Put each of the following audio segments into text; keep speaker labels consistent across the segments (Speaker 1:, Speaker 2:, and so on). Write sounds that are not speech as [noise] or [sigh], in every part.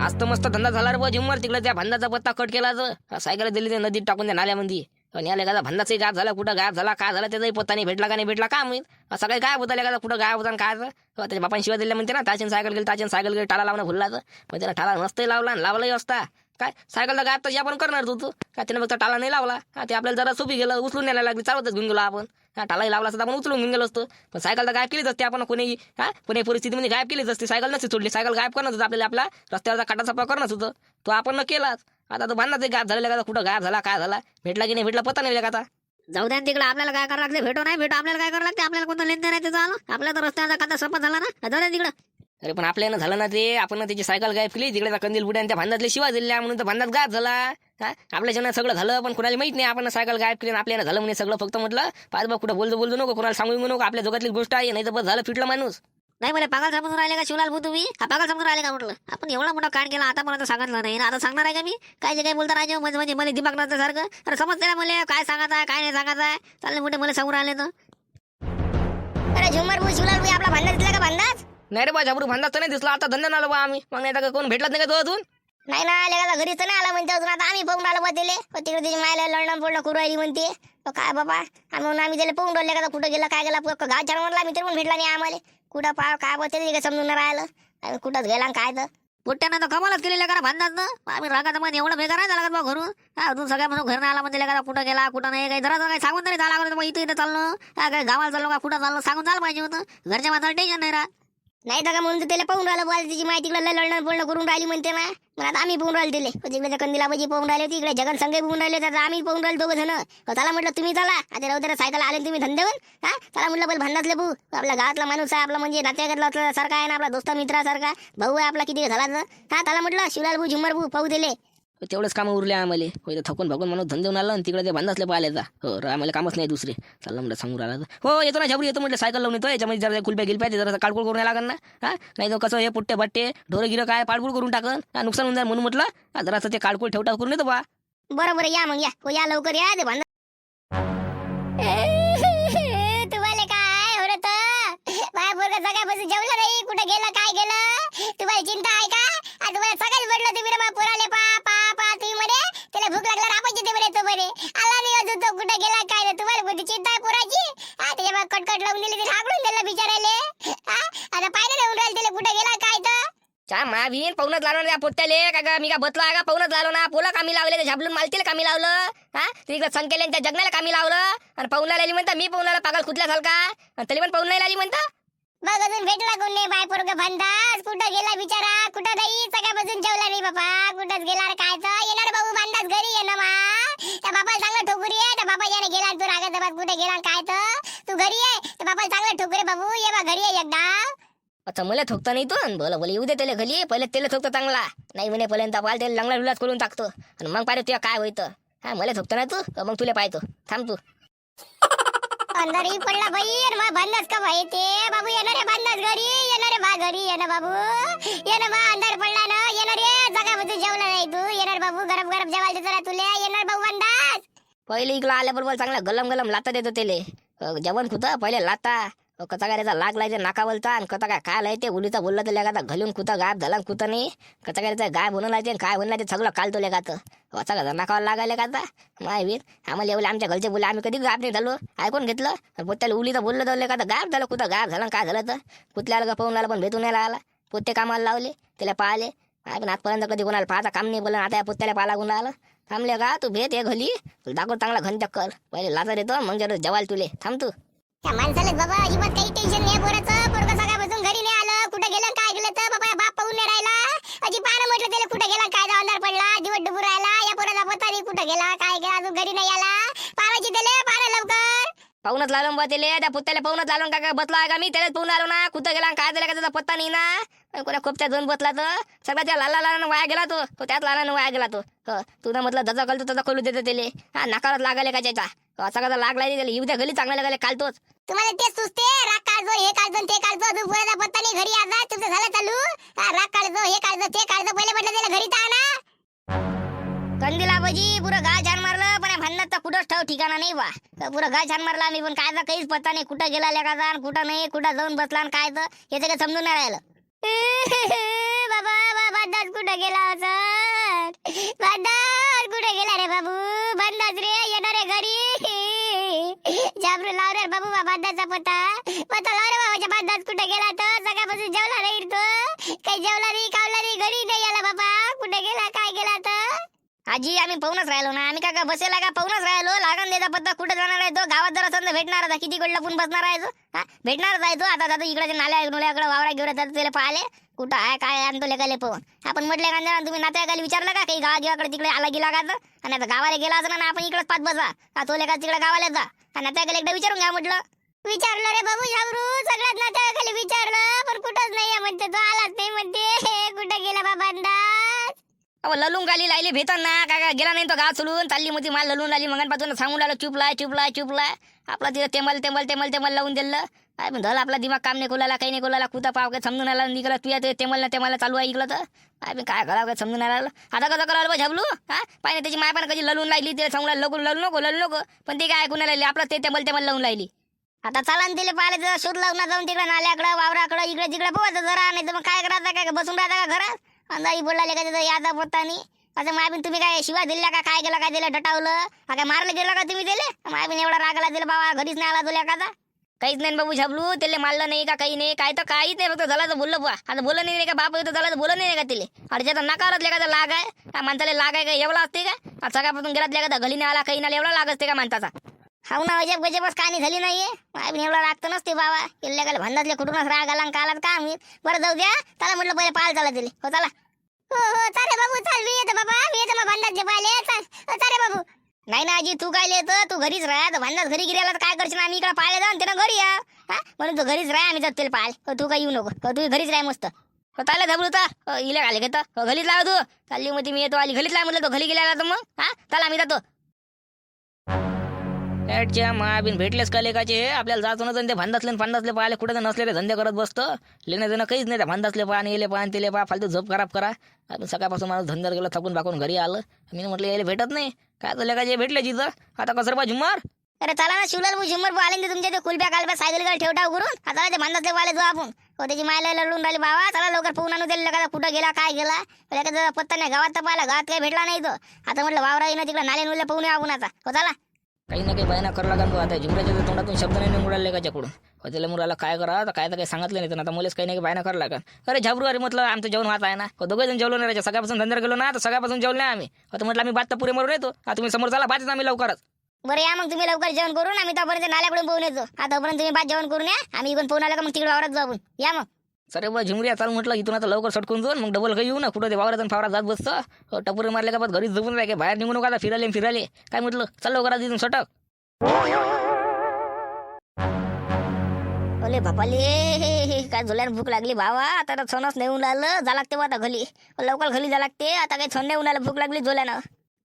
Speaker 1: आज तर मस्त धंदा झाला रे बा जिमवर तिकडे त्या भांडाचा पत्ता कट केला तर सायकल दिली ते नदीत टाकून त्या नाल्यामध्ये आणि आले का भांडाचाही गायब झाला कुठं गायब झाला काय झाला त्याचाही पत्ता नाही भेटला का नाही भेटला का असं सगळे काय होता का कुठं गायब होता काय झालं? त्याच्या बापाने शिवाय दिल्या म्हणते ना ताचीन सायकल गेली ताचीन सायकल गेली टाला लावणं भुलला तर मग त्याला टाला नसतंही लावला आणि लावलाही असता. काय? सायकलला गायब तर आपण करणार तू तू. काय त्याने फक्त टाला नाही लावला? हा ते आपल्याला जरा सोपी गेलं उचलून न्यायला लागली चालवतच घेऊन गेलो आपण. हा टालाही लावला असता आपण उचलून घेऊन गेलो असतो. पण सायकल तर गायब केलीच असते आपण कोणी हा कोणी परिस्थितीमध्ये म्हणजे गायब केलीच असते सायकल नसती सोडली. सायकल गायब करणं होतं आपल्याला आपला रस्त्यावरचा काटा सफा करणंच होतं. तो आपण न केलाच. आता तो भांडणाचं गायब झालेला का कुठं गायब झाला काय झाला? भेटला की नाही भेटला पता नाही का आता
Speaker 2: जाऊ द्या ना तिकडे आपल्याला काय करावं लागते? भेटो नाही भेटो. आपल्याला काय करावं लागते? आपल्याला कोणतं लेन नाही त्याचं आलं? आपल्या तर रस्त्याचा काटा सपा झाला ना? जाऊ द्या तिकडं.
Speaker 1: अरे पण आपल्यानं झालं ना ते. आपण ना त्याची सायकल गायब केली. तिकडे कंदील बुड्या आणि त्या भांडातले शिवा दिल्या म्हणून तर भांडात गायब झाला. हा? आपल्या जनात सगळं झालं पण कोणाला माहीत नाही. आपण सायकल गायब केली आणि आपल्याला झालं म्हणे सगळं फक्त म्हटलं पाच बा कुठं बोलतो बोलतो नको कोणाला सांगू नको आपल्या जगातली गोष्ट आहे नाही तर बस झालं फिटलं माणूस.
Speaker 2: नाही मला पागल समजून राहिले का शिवलाल भाऊ तुम्ही? हा पागल समजून राहिले का म्हटलं? आपण एवढा मोठा कांड केला आता मला सांगितलं नाही. ना आता सांगणार आहे का मी? काय जे काय बोलता राजे म्हणजे म्हणजे मला दिमाग नसतं सारखं. अरे समजते ना मला काय सांगायचं आहे काय नाही सांगायचं आहे चालले मोठे मला सांगून राहिले तर.
Speaker 3: अरे झुमर भाऊ शिवलाल भाऊ आपला भांडा दिसला का भांडाच
Speaker 1: नाही रे बा झाबरू भांडाच नाही दिसला. आता धंदा आलो बा आम्ही. मग नाही तर कोण भेटलाच नाही का तो अजून?
Speaker 3: नाही ना लेगाचा घरी तर नाही आला म्हणते अजून. आता आम्ही पाहून राहिलो बा तिले. तिकडे त्याची मायला लढणं पडलं करू राहिली म्हणते. काय बाबा? आम्ही म्हणून आम्ही त्याला पाहून राहिले का कुठं गेला काय गेला. गाव छान म्हणला आम्ही तरी पण भेटला नाही आम्हाला. कुठं पा काय बा तरी काय समजून नाही राहिलं. आम्ही कुठंच गेला आणि काय तर.
Speaker 2: पुट्ट्यानं तर कमालच केलेल्या करा भांडणात ना आम्ही रागात मग एवढं बेकार नाही झाला का बा घरून? हा अजून सगळ्या म्हणून घर नाही आला म्हणजे का कुठं गेला कुठं नाही काही जरा काही सांगून तरी झाला मग इथं इथं चाललो काय गावाला चाललो का कुठं चाललो सांगून झालं पाहिजे होतं. घरच्या माणसाला टेन्शन नाही राहत.
Speaker 3: नाही तर का म्हणून त्याला पाहून राहिलं बोल तिची माहिती तिकडे लढणं बोलणं करून राहिली म्हणते ना. मग आता आम्ही पाहून राहिले तिले. तिकडे त्या पाहून राहिले होते इकडे जगन संघ पाहून राहिले तर आम्ही पाहून राहिले दोघं जण. त्याला म्हटलं तुम्ही चला. आता राहू सायकल आले तुम्ही धंद्यावर हा? चला म्हटलं बोल भांडातले भाऊ आपल्या गावातला माणूस आहे आपला म्हणजे नातेवाईकातला सारखा आहे ना आपला दोस्त मित्रासारखा भाऊ आहे आपला किती झाला तर. हा त्याला म्हटलं शिवलाल भाऊ झुमर भाऊ पाहू दिले
Speaker 1: तेवढंच कामं उरले आम्हाला. होय तर थकून भगून म्हणून धंदेऊन आलं आणि तिकडे ते भांडासले पाहिल्याचा हो आम्हाला कामच नाही दुसरे. चाललं म्हटलं सांगून आला हो येतो ना झाबरू येतो म्हटलं सायकल लावून येतो याच्यामध्ये जरा कुलप्या गिलप्या ते जरा काळकुळ करून लागन लागेल ना. हा? नाही तर कसं हे पुट्टे बट्टे ढोरं गिरं काय पाडकुळ करून टाकन? हा, नुकसान होऊन जाईल म्हणून म्हटलं. जरा ते काळकुळ ठेवटा करून येतो बा.
Speaker 3: बरोबर या मग या. हो या लवकर या ते भांडण [laughs] तुम्हाला काय होत माझ्या पोरगा सकाळपासून जेवलं नाही. कुठे गेलं काय गेलं? तुम्हाला चिंता आहे का?
Speaker 1: चा मावीन पाहुणच लावलं त्या पोट्याले. का गा मी का बतला का? पाहूनच लावलं ना. पोला कामी लावले ते झाबलून मालतीला कामी लावलं. हा? तिकडे संकेले त्या जगण्याला कामी लावलं. आणि पाहुणा आली म्हणता मी पाहुणाला पागल कुठल्या झाल का आणि तरी पण पाहुणा आली म्हणता.
Speaker 3: बघ अजून भेटला कोण नाही बाय पोरग भांडास. कुठं गेला बिचारा? कुठं नाही सगळ्या बसून जेवला नाही बाबा कुठंच गेला रे काय तर? येणार भाऊ भांडास घरी ये ना मा. त्या बाबा चांगला ठोकरी आहे त्या बाबा याने गेला तू रागाचा रागात कुठे गेला काय तर? तू घरी आहे त्या बाबा चांगला ठोकरे बाबू. ये बा घरी आहे एकदा.
Speaker 1: अच्छा मला ठोकता नाही तो. बोला बोला येऊ दे त्याला घरी. पहिले त्याला ठोकतो चांगला. नाही म्हणे पर्यंत पाल त्याला लंगला लुलाच करून टाकतो. आणि मग पाहिजे तुला काय होईतं. हा मला ठोकतो ना तू? मग तुला पाहतो? थांब तू.
Speaker 3: अंधारी पडला बाई. मग का भाई ते? बाबू येणार रे भांडास घरी. येणार रे बा घरी. ये ना बाबू. ये ना बा अंधार पडला ना. येणार रे जगामध्ये जेवला नाही तू. येणार बाबू गरम गरम जेवायला देतो ना तुला येणार भाऊ भांडास
Speaker 1: पहिले इकडं आल्याबरोबर चांगला गलम गलम लाता देतो त्याले. जेवण खुता पहिले लाता. अ, काय त्याचा लाग लायचा नाका बोलता आणि कसा काय काय लायते उलीचा बोलला तर लेगाता घालून कुठं गायब झाला कुठं नाही. कसा काय त्याचा गाय बनवून लायचे काय बनला ते सगळं कालतो लेगात असा का नाकावर लागायला का आता माय वीर आम्हाला एवढे आमच्या घरचे बोलले आम्ही कधी गायब नाही झालो. ऐकून घेतलं? पोत्याला उलीचं बोललं तर लेगाता गायब झालं कुठं गायब झालं काय झालं तर? कुतल्याला का पाहून आला पण भेटून नाही आला पोते कामाला लावले त्याला पाहिले पण आजपर्यंत कधी कोणाला पाहता काम नाही बोललं आता या पोत्याला पाहा लागून आलं थांबले का? तू भेट ये घली तुला दाखव चांगला घन कर पहिले लाचा देतो मग जरा जवाल तुले. थांब तू.
Speaker 3: त्या माणसाला बाबा अजिबात काही टेन्शन नाही पोराचं. पोरगा सकाळपासून घरी नाही आलं. कुठं गेलं काय गेलं तर
Speaker 1: पाहूनच लावलं बा त्याले त्या पुत्याला पाहूनच लावलं का बसला आहे का मी? त्यालाच पाहून आलो ना. कुठं गेला काय झालं का त्याचा पत्ता नाही ना? अन कोण्या खोपच्या दोन बसला तर. सगळ्या त्या लाला लाला वाया गेला तो. तो त्यात लाला वाया गेला तो. तू ना म्हटलं जसा कळतो तसा कळू देतो त्याले. हा नाकारात लागाले का त्याचा? असा कसा लागला त्याला? येऊ द्या घरी चांगल्या लागले कालतोच.
Speaker 3: तुम्हाला तेच सुचते. राग काढतो हे काढतो ते काढतो. अजून पोराचा पत्ता नाही. घरी आता तुमचं झालं चालू? राग काढतो हे काढतो ते काढतो. पहिले म्हटलं त्याला घरी तर आणा. कंदीला बाजी पुरं गाळ छान कुठंच ठेव ठिकाणा नाही बा. पुरा गाय छान मारला आम्ही पण काय काहीच पत्ता नाही. कुठं गेला लेखा जाण कुठं नाही कुठं जाऊन बसला काय तर हे काही समजून नाही राहिलं. बाबा बाबा दास कुठं गेला
Speaker 4: हो
Speaker 3: सर? बंदाज कुठे गेला रे बाबू? बंदाज रे येणार रे घरी. जाबरू लाव रे बाबू बाबा दाचा
Speaker 4: पत्ता. पत्ता लाव रे बाबाच्या म्हणजे बंदाज कुठे गेला तर सकाळपासून जेवला नाही तो. काही जेवला नाही खावला नाही घरी नाही आला बाबा. कुठे गेला काय गेला तर
Speaker 3: आजी आम्ही पाहूनच राहिलो ना. आम्ही का बसेला का? पाहूनच राहिलो. लागण देता पत्ता कुठे जाणार आहे तो? गावात जर समजा भेटणार आता. किती कडला पण बसणार आहे तो? हा? भेटणारच आहे तो. आता आता इकडे नाल्या नुल्याकडे वावरा घेऊन जातो त्याला पाहिले कुठं आहे काय आणतो लेखाले पाहून. आपण म्हटले का तुम्ही नात्याकाली विचारलं का? काही गावा गिवाकडे तिकडे आला गेला का तर? आणि आता गावाला गेला असं ना आपण इकडेच पाच बसा. का तो लेखा तिकडे गावाला जा. आणि नात्याकाली एकदा विचारून घ्या म्हटलं.
Speaker 4: विचारलं रे बाबू शाबरू सगळ्यात नात्याखाली विचारलं पण कुठंच नाही म्हणते तो. आलाच नाही म्हणते. [laughs] कुठे गेला बाबा
Speaker 1: अहो ललून गाली लायले भेटन ना काय काय गेला नाही तो गाव चलून. चालली मध्ये माल ललून आली. मगनपासून सांगून आलो चुपलाय चुपलाय चुपलाय आपला तिथं तेंबल तेमल तेमल तेमल लावून दिलं. काय पण झालं आपला दिमाग काम नाही कोलाला काही नाही कोलाला कुठं पाव काय समजून आला निघाला. तुया ते तेमल ना तेमल चालू आहे इकडं तर. काय पण काय करावं काय समजून आला. आता कसं करावं बा झबलू? हा? पाहिजे त्याची माय पण कधी ललून लागली ते सांगून लगून ललू नको ललू नको. पण ते काय ऐकून लागली आपलं ते तेमल तेमल लावून लागली
Speaker 3: आता चला न तिला पाहिले तर शोध लावून जाऊन तिकडे नाल्याकडं वावराकडं इकडे तिकडे पोहायचं जरा. नाही तर मग काय करायचं काय बसून राहता का घरात? अंदाजी बोलला का त्याचा यादा पत्ता नाही आता मायबीन तुम्ही काय शिवाय दिल्या का? काय केलं काय दिलं? डटावलं? हा काय मारलं गेलं का तुम्ही दिले मायबीन एवढा रागाला दिला बाबा घरीच नाही आला तुला एखादा.
Speaker 1: काहीच नाही बाबू झबलू त्याला मारलं नाही का काही नाही काय तर काहीच नाही फक्त झालं तर बोललं बा आता बोललं नाही का बाप येतो झाला तर बोललं नाही का तिले आणि ज्याचा नकारच लेखाचा लाग आहे त्या माणसाला लाग आहे का एवढा असते का? सगळ्यापासून सकाळपासून गेलात लेखा गली नाही आला काही नाही एवढा लाग असते का माणसाचा?
Speaker 3: हाव ना अजब गजबच कहाणी झाली नाहीये? मायबीन एवढा रागत नसते बाबा. किल्ल्या गेल्या भांडातले कुठूनच राग आला आणि कालात का मी बरं जाऊ द्या. त्याला म्हटलं पहिले पाल चला दिले हो चला.
Speaker 4: हो हो चाले बाबू चाल मी येतो बाबा. मी येतो मग पाहिले चाल. अ, चाले बाबू.
Speaker 3: नाही ना आजी तू काय येतं तू घरीच राह. तर भांडात घरी गिरायला तर काय करशील? आम्ही इकडे पाहायला जाऊन त्यानं घरी या. हा? म्हणून तू घरीच राहा आम्ही जातो त्याला पाहायला हो, तू काय येऊ नको. हो, तू घरीच राहा मस्त.
Speaker 1: हो चालेल घाबरू तर. इले घाले घेतं. हो घलीच लाव तू. चालली मग मी येतो. आली घरीच लाव म्हटलं तो घरी गेला तर मग. हा? चला आम्ही जातो. ऍडच्या महाबीन भेटलेच का लेखाचे आपल्याला जातो ना ते भांदासले फांदासले पाहिले कुठे तर नसले धंदे करत बसतं. लेणं देणं काहीच नाही त्या भांदासले पहा आणि येले पहा आणि तेले पहा फालतू झोप खराब करा. आपण सकाळपासून माणूस धंद्यावर गेला थकून बाकून घरी आलं. मी म्हटलं यायला भेटत नाही. काय तर लेखाचे भेटले जिथं आता कसं पा झुमार
Speaker 3: अरे चला ना शिवलाल भाऊ झुमर पाहिले आले तुमच्या ते कुलप्या कालप्या सायकल गाडी ठेवटा करून. आता ते भांडातले पाहिले जाऊ आपण. हो त्याची मायला लढून राहिली बाबा. चला लवकर पोहून आणू दिले का कुठं गेला काय गेला. त्याचा पत्ता नाही गावात तर पाहिला गावात काही भेटला नाही तो. आता म्हटलं वावरा येणं तिकडे नाले नुले पोहून आपण आता. हो चला.
Speaker 1: काही ना काही बयाना करावं लागेल आता झुमऱ्याच्या तोंडातून शब्द नाही निघून राहिले लेकाच्याकडून त्याला मुलाला काय करा? तर काय तर काही सांगितलं नाही तर आता मुलेच काही ना काही बायना करावं लागेल अरे झाबरू अरे म्हटलं आमचं जेवण वाहत आहे ना. हो दोघे जण जेवलो नाही सगळ्यापासून धंद्यावर गेलो ना तर सगळ्यापासून जेवलो नाही आम्ही. आता म्हटलं आम्ही बात तर पुरे मरून येतो. आता तुम्ही समोर चला बातच आम्ही लवकरच.
Speaker 3: बरं या मग तुम्ही लवकर जेवण करून आम्ही तोपर्यंत नाल्याकडून पोहून येतो. आतापर्यंत तुम्ही बात जेवण करून या. आम्ही इकडून पोहून आला का मग तिकडे वावरात जाऊन या मग.
Speaker 1: सरे बा झुमरी चालू म्हटलं इथून आता लवकर सटकून जाऊन मग डबल काही येऊ ना. कुठं ते वावरात आणि फावरात जात बसतं. हो, टपुरे मारले का बस घरीच झोपून राहिले. बाहेर निघू नका आता फिराले फिराले. काय म्हटलं? चल लवकर आज इथून सटक.
Speaker 3: ओले बापाले काय झोल्यानं भूक लागली भावा? आता तर सणच नाही राहिलं. जा लागते बा आता घरी. लवकर घरी जा लागते. आता काही सण नाही राहिलं भूक लागली झोल्यानं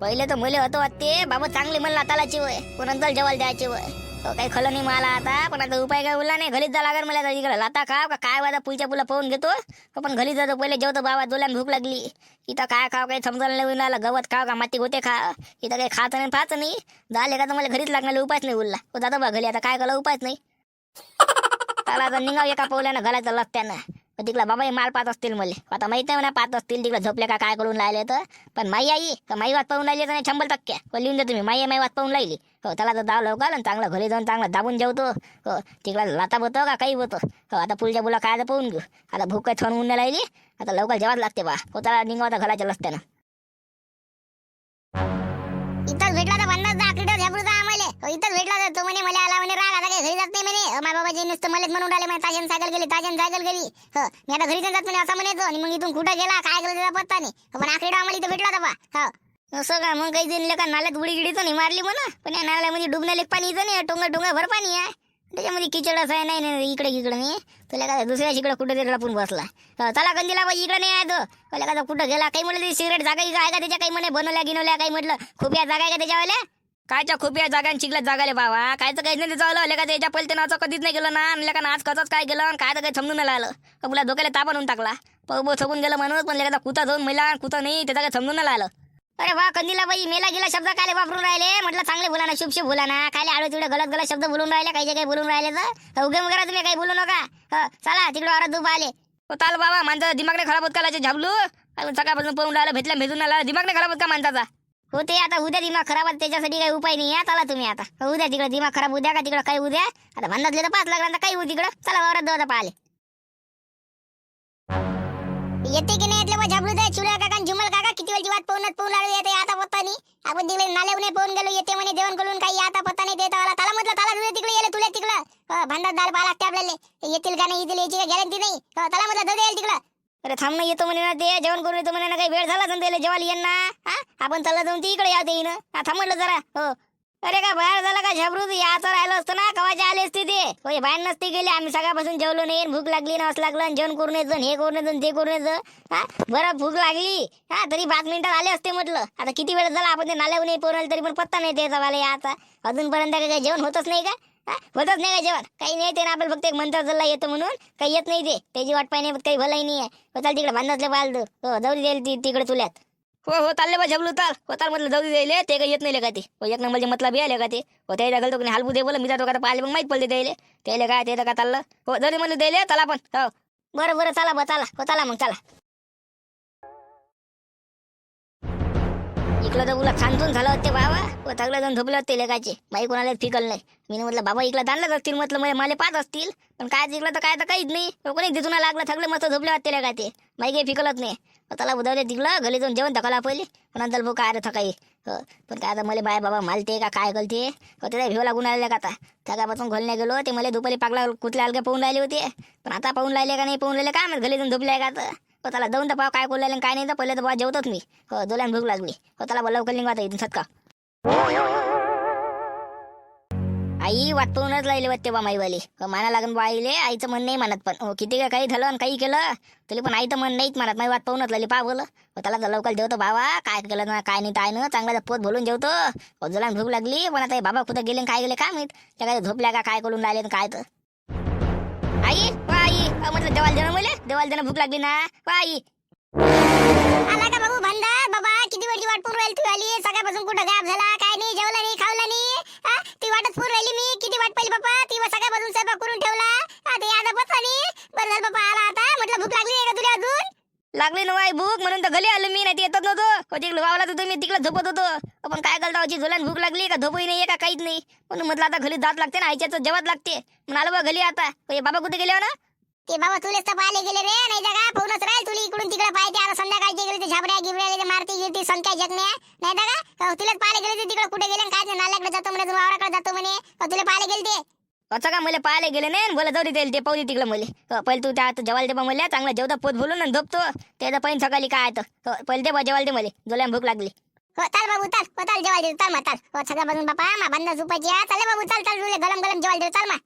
Speaker 3: पहिले तर मले होतं वाटते बाबा चांगले म्हणला तालाची वय कोणाला जेवायला द्यायची वय. तो काही खलं नाही मला आता पण आता उपाय काय उरला नाही. घरीच जा लागेल मला आता इकडे. लाता खाव का काय वाजा पुलच्या पुला पाहून घेतो? पण घरी जातो. पहिले जेवतो बाबा दोल्यान भूक लागली. इथं काय खाव काही समजायला नाही येऊन राहिलं गवत खाव का माती होते खा इथं काही खात नाही फाच नाही. झाले का तर मला घरीच लागणार उपायच नाही उरला तो हो, जातो बा घरी. आता काय करा उपायच नाही. त्याला आता निघाव एका पवल्यानं घालायचं लत्यानं पण बाबा हे माल पाहत असतील मला. आता माहीत नाही म्हणा पाहत असतील. तिकडे झोपले का काय करून राहिले तर. पण माई आई का माई वाट पाहून राहिली तर नाही शंभर टक्के. लिहून दे तुम्ही माई माई वाट पाहून राहिली. हो त्याला तर दाव लवकर आणि चांगलं घरी जाऊन चांगलं दाबून जेवतो. हो तिकडे लाता बोतो का काही बोतो. हो आता पुलच्या बुला काय तर पाहून घेऊ. आता भूक काही थोडून उन्हा राहिली. आता लवकर जेवाच लागते बा. हो त्याला निघाव आता घालायच्या लसत्यानं
Speaker 4: इथंच भेटला तर पन्नास दहा किलो झेपडूचा आम्हाला. हो, इथंच भेटला तर तो म्हणे मला आला म्हणे राग आता काही घरी जात नाही म्हणे. अ, माझ्या बाबाजी नुसतं मलाच म्हणून राहिले म्हणे ताजन सायकल गेली ताजन सायकल गेली हो मी आता घरी नाही जात म्हणे असं म्हणायचो. आणि मग इथून कुठं गेला काय केलं त्याचा पत्ता नाही. हो, पण आकडे आम्हाला इथं भेटला होता बा. हो.
Speaker 3: असं का मग काही दिन का नाल्यात उडी गिडी तर नाही मारली म्हणा. पण या नाल्यामध्ये डुबण्याला पाणी येतं नाही टोंगा टोंगा भर पाणी आहे. त्याच्यामध्ये किचडच आहे नाही नाही इकडे इकडे नाही. तुला काय दुसऱ्या इकडे कुठे तरी लपून बसला. चला कंदीला बाई इकडे नाही आहे तो. तुला का कुठं गेला काही म्हटलं सिगरेट जागा इकडे आहे का त्याच्या? काही म्हणे बनवल्या गिनवल्या काही म्हटलं खोप्या जागा आहे का त्याच्यावाल्या?
Speaker 1: कायच्या खुपिया जागा चिकल्या जागाले बाबा? काय तर काहीच नाही चाललं लेका त्याच्या पलते नाचं कधीच नाही गेलं ना. आणि लेका आज कचाच काय गेलं काय तर काही समजून नाही आलं तुला डोक्याला ताप आणून टाकला? पग थकून गेलं म्हणून पण लेखा कुता जाऊन महिला कुता नाही त्याचा काही समजून नाही आलं
Speaker 3: अरे वा कंदीला बाई मेला गेला शब्द काय वापरून राहिले? म्हटलं चांगले बोला ना शुभ शुभ बोला ना. काय आडो तिकडे गलत गलत शब्द बोलून राहिले काही जे काही बोलून राहिले तर? उगे वगैरे तुम्ही काही बोलू नका. हं, चला तिकडे औरत दुबा आले.
Speaker 1: चाल बाबा माणसाचा दिमाग नाही खराब होत का झाबलू. सकाळपासून पळून राहिलं भेटल्या भेटून आला. दिमाग नाही खराब होत का माणसाचा?
Speaker 3: हो ते आता उद्या दिमाग खराब आहे त्याच्यासाठी काही उपाय नाही. आहे चला तुम्ही आता. हो, उद्या तिकडे दिमाग खराब उद्या का तिकडे? काही उद्या? आता भांडातले तर पाच लागला काही होऊ तिकडं. चला वावरात दवा पाहिले येते की नाही येतले झाबडू किती जीवात वाट पाहून पाहून आलो येते आता पत्ता नाही. आपण तिकडे नाल्यावर पाहून गेलो येते म्हणे जेवण करून काही आता पत्ता नाही देता आला. त्याला म्हटलं त्याला तुझ्या तिकडे येले तुला तिकडं. हो, भांडात दाल पाहा लागते आपल्याला येतील का नाही येतील याची गॅरंटी नाही. हो, त्याला म्हटलं जाऊ येईल तिकडं. अरे थांब ना येतो म्हणे ना ते जेवण करून येतो म्हणे ना काही वेळ झाला असं त्याला जेवायला येईन ना. हा आपण चालला जाऊन ती इकडे या येईन हा थांब म्हटलं जरा. हो. अरे का बाहेर झाला का झबरू? याचं राहिलं असतं ना कवाच्या आले असते ते होय बाहेर नसते गेले. आम्ही सकाळपासून जेवलो नाही. भूक लागली नस लागलं जेवण करून येतं हे करून येतं ते करून येतं हा? बरं भूक लागली. हा तरी पाच मिनिटात आले असते म्हटलं. आता किती वेळ झाला? आपण ते नाल्यावर नाही पोरवलं तरी पण पत्ता नाही त्याचा मला याचा अजूनपर्यंत काही जेवण होतच नाही का? होतच नाही का जेवण? काही नाही ते ना आपल्याला फक्त एक मंत्र चालला येतो म्हणून. काही येत नाही ते. त्याची वाट पाहिजे काही भलाही नाही आहे. चाल तिकडे बांधतले पाहिलं हो, जाऊ. दे ती तिकडे तुल्यात
Speaker 5: हो हो चालले बा झबलू ताल हो ताल म्हटलं जाऊ द्यायले ते काही येत नाही का ते. हो एक नंबरचे मतलब आले का ते? हो त्याला गलतो कोणी हालबू दे बोला. मी जातो का पाहिले मग माहीत पडले द्यायले त्याला काय ते का चाललं? हो जरी दे म्हणलं द्यायले चला पण. हो.
Speaker 3: बरं बरं चला बा चला. हो चला मग चला.
Speaker 6: इकडं तर उला खांदून झालं होते बाबा. व थकलं जाऊन झोपले होते लेकाचे. बाई कोणाला फिकल नाही. मी म्हटलं बाबा इकडं दांडलंच असतील म्हटलं मला मला पाच असतील. पण काय जिंकलं तर काय तर काहीच नाही. कोणी दिसून लागलं. थकले मस्त झोपले होते लेकाचे बाई काही फिकलच नाही. त्याला उदवले तिकडं घरी जाऊन जेवण थकाला पहिले पण नंतर भाऊ काय रे थकाई? हो. पण काय आता मला बाय बाबा मालते का काय गलते हो भिव लागून आले का आता? थकापासून घोलण्या गेलो ते मला दुपारी पाकला कुठल्या अलगे पाहून राहिले होते. पण आता पाहून राहिले का नाही पाहून राहिले काय माहीत घरी जाऊन झोपले का आता? हो त्याला जाऊन तर पाव काय बोलले काय नाही तर पहिले तर बाबा जेवतोच मी. हो दोल्यान भूक लागली. हो त्याला बोलाव कलिंग आता इथून सटका आई वाट पाहूनच राहिले वाटते बा माईवाले म्हणा माना लागन बा आईले आईचं मन नाही म्हणत पण. हो किती काय काही झालं आणि काही केलं तरी पण आई तर मन नाहीच म्हणत. माई वाट पाहूनच लागली पा बोल त्याला लवकर जेवतो बाबा काय केलं ना काय नाही काय ना चांगला पोत बोलून जेवतो. हो जला भूक लागली पण आता बाबा कुठं गेले काय गेले काय माहीत? त्या काय झोपल्या का काय करून राहिले काय तर. आई आई म्हटलं देवाला देणं मला. देवाला देणं भूक लागली ना. आई.
Speaker 3: आला का बाबू भंडा बाबा किती वेळची वाट पाहून राहिली तू आली? सकाळपासून कुठं गायब झाला काय नाही? लागली
Speaker 6: ना माय भूक? म्हणून तर गली आलो मी नाही येतच नव्हतो. कधी तिकडे वावला तर मी तिकडे झोपत होतो. आपण काय करता होती झोल्यान भूक लागली का? झोपही नाही का? काहीच नाही. पण म्हटलं आता घरी जात लागते ना आईच्याच जेवत लागते. म्हणाल बा घरी आता. हो, हे बाबा कुठे गेले हो ना?
Speaker 3: ते बाबा तुलेच तर पाहिले गेले रे. नाही तर का फोनच राहील तुला इकडून तिकडे पाहिजे आता संध्याकाळचे गेले ते झाबड्या गिबड्या ते मारती गिरती संख्या जगण्या नाही तर का अहो, तुलाच पाहिले गेले ते तिकडे. कुठे गेले काय नाल्याकडे जातो म्हणे वावराकडे जातो म्हणे. हो, तुला पाहिले गेले ते.
Speaker 6: असं का मला पाहायला गेले नाही बोला जाऊ दे ते पाहू तिकडे मला. पहिले तू त्या आता जेवायला दे बा मला चांगला जेवता पोत बोलून आणि झोपतो. त्याचा पहिलं सकाळी काय तर. पहिले दे बा जेवायला दे मला. जोल्यान भूक लागली.
Speaker 3: हो चाल बाबू चाल. हो चाल जेवायला दे चाल मा चाल. हो सगळं बघून बापा मा बंदा झोपायची. हा. चाल बाबू चाल चाल गरम गरम जेवायला दे चाल मा.